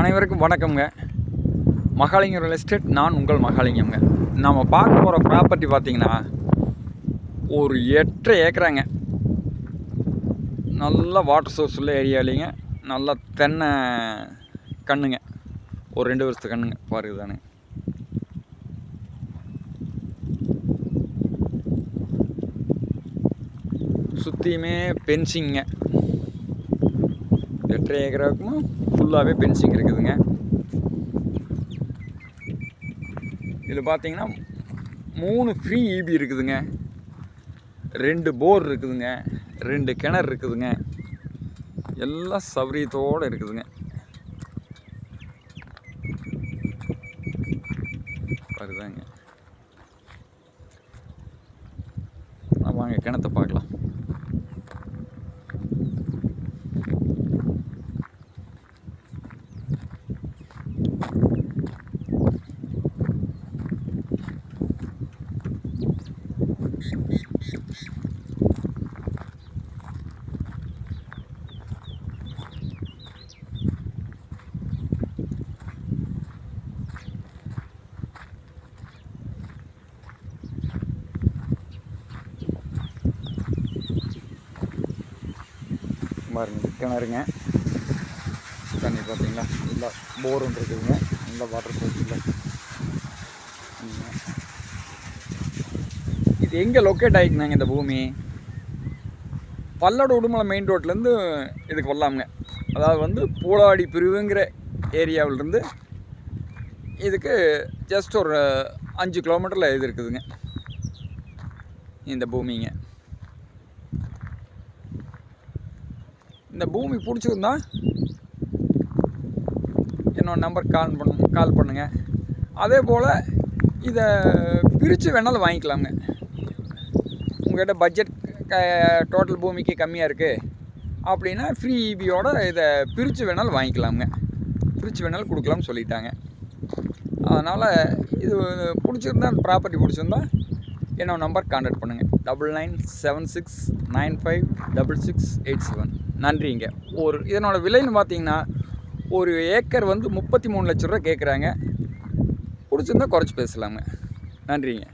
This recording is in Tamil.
அனைவருக்கும் வணக்கம்ங்க. மகாலிங்கம் ரியல் எஸ்டேட் நான் உங்கள் மகாலிங்கம்ங்க. நம்ம பார்க்க போகிற ப்ராப்பர்ட்டி பார்த்தீங்கன்னா ஒரு எட்டரை ஏக்கராங்க. நல்ல வாட்டர் சோர்ஸ் உள்ள ஏரியாலேங்க நல்ல தென்னை கண்ணுங்க. ஒரு ரெண்டு வருஷத்து கண்ணுங்க. பாருங்க தானே சுற்றியுமே பென்சிங்க எட்டரை ஏக்கராவுக்கும்? ஃபுல்லாகவே பென்சிங் இருக்குதுங்க. இதில் பார்த்தீங்கன்னா மூணு ஃப்ரீ இபி இருக்குதுங்க. ரெண்டு போர் இருக்குதுங்க. ரெண்டு கிணறு இருக்குதுங்க. எல்லாம் சௌரியத்தோடு இருக்குதுங்க. வருதாங்க வாங்க கிணத்தை பார்க்கலாம். பாருங்க கிணறுங்க தண்ணி பார்த்தீங்களா நல்லா போர் ஒன்று இருக்குதுங்க. நல்லா வாட்டர் சோர்ஸ் இது எங்கே லொக்கேட் ஆகிக்குனாங்க இந்த பூமி? பல்லட உடுமலை மெயின் ரோட்லேருந்து இதுக்கு வரலாமுங்க. அதாவது வந்து பூலாடி பிரிவுங்கிற ஏரியாவிலேருந்து இதுக்கு ஜஸ்ட் ஒரு அஞ்சு கிலோமீட்டரில் இது இருக்குதுங்க. இந்த பூமிங்க. இந்த பூமி பிடிச்சிருந்தா என்னோட நம்பர் கால் பண்ணு கால் பண்ணுங்கள் அதே போல் இதை பிரித்து வேணாலும் வாங்கிக்கலாங்க உங்கள்கிட்ட பட்ஜெட் க டோட்டல் பூமிக்கு கம்மியாக இருக்குது அப்படின்னா ஃப்ரீ இபியோட இதை பிரித்து வேணாலும் வாங்கிக்கலாமுங்க. பிரித்து வேணாலும் கொடுக்கலாம்னு சொல்லிட்டாங்க. அதனால் இது பிடிச்சிருந்தா ப்ராப்பர்ட்டி பிடிச்சிருந்தா என்னோட நம்பர் கான்டாக்ட் பண்ணுங்கள் double nine seven six nine five double six eight seven நன்றிங்க. ஒரு இதனோட விலைன்னு பார்த்தீங்கன்னா ஒரு ஏக்கர் வந்து முப்பத்தி மூணு லட்ச ரூபா கேட்குறாங்க பிடிச்சிருந்தா குறைச்சி பேசலாங்க. நன்றிங்க.